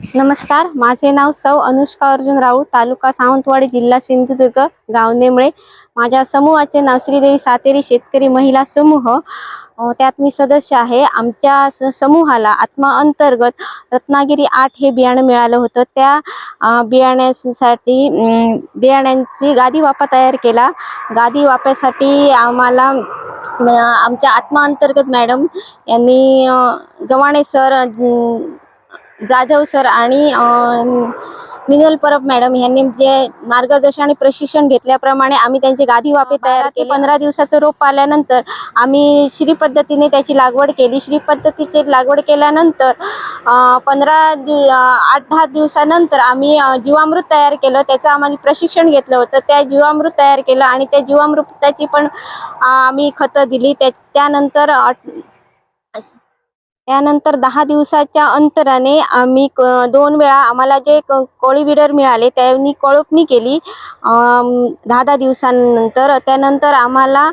नमस्कार माझे नाव सौ अनुष्का अर्जुन राऊत तालुका सावंतवाडी जिल्हा सिंधुदुर्ग गाव नेमळे माझ्या समूहाचे नाव श्रीदेवी सातेरी शेतकरी महिला समूह. त्यात मी सदस्य आहे. आमच्या स- समूहाला आत्मा अंतर्गत रत्नागिरी आठ हे बियाणं मिळालं होतं. त्या बियाण्यासाठी बियाण्यांची गादी वापा तयार केला. गादी वाप्यासाठी आम्हाला आमच्या आत्मा अंतर्गत मॅडम यांनी गवाणे गव्हाणे सर जाधव सर आणि मिनल परब मॅडम यांनी जे मार्गदर्शन आणि प्रशिक्षण घेतल्याप्रमाणे आम्ही त्यांचे गादी वापे तयार केले. पंधरा दिवसाचं रोप आल्यानंतर आम्ही श्री पद्धतीने त्याची लागवड केली. श्री पद्धतीची लागवड केल्यानंतर पंधरा दि आठ दहा दिवसानंतर आम्ही जीवामृत तयार केलं. त्याचं आम्हाला प्रशिक्षण घेतलं होतं. त्या जीवामृत तयार केलं आणि त्या जीवामृताची पण आम्ही खतं दिली. त्या त्यानंतर त्यानंतर दहा दिवसाच्या अंतराने आम्ही क- दोन वेळा आम्हाला जे क- कोळी विडर मिळाले त्यांनी कोळपणी केली. दहा दहा दिवसानंतर त्यानंतर आम्हाला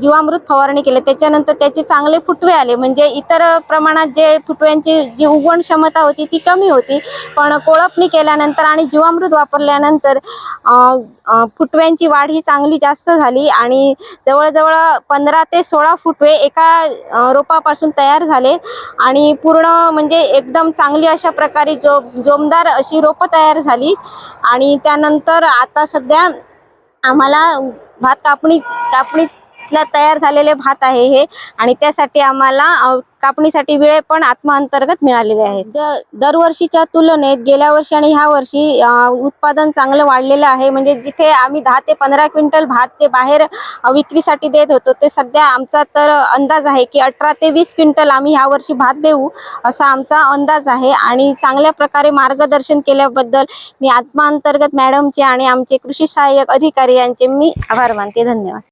जीवामृत फवारणी केली. त्याच्यानंतर त्याचे चांगले फुटवे आले. म्हणजे इतर प्रमाणात जे फुटव्यांची जी उगवण क्षमता होती ती कमी होती. पण कोळपणी केल्यानंतर आणि जीवामृत वापरल्यानंतर फुटव्यांची वाढ ही चांगली जास्त झाली. आणि जवळजवळ पंधरा ते सोळा फुटवे एका रोपापासून तयार झाले. आणि पूर्ण म्हणजे एकदम चांगली अशा प्रकारे जो जोमदार अशी रोपं तयार झाली. आणि त्यानंतर आता सध्या आम्हाला भात कापणी कापणी तयार झालेले भात आहे हे. आणि त्यासाठी आम्हाला कापणीसाठी वेळ पण आत्माअंतर्गत मिळालेले आहे. द- दरवर्षीच्या तुलनेत गेल्या वर्षी आणि ह्या वर्षी उत्पादन चांगलं वाढलेलं आहे. म्हणजे जिथे आम्ही दहा ते पंधरा क्विंटल भात जे बाहेर विक्रीसाठी देत होतो ते सध्या आमचा तर अंदाज आहे की अठरा ते वीस क्विंटल आम्ही ह्या वर्षी भात देऊ असा आमचा अंदाज आहे. आणि चांगल्या प्रकारे मार्गदर्शन केल्याबद्दल मी आत्माअंतर्गत मॅडमचे आणि आमचे कृषी सहाय्यक अधिकारी यांचे मी आभार मानते. धन्यवाद.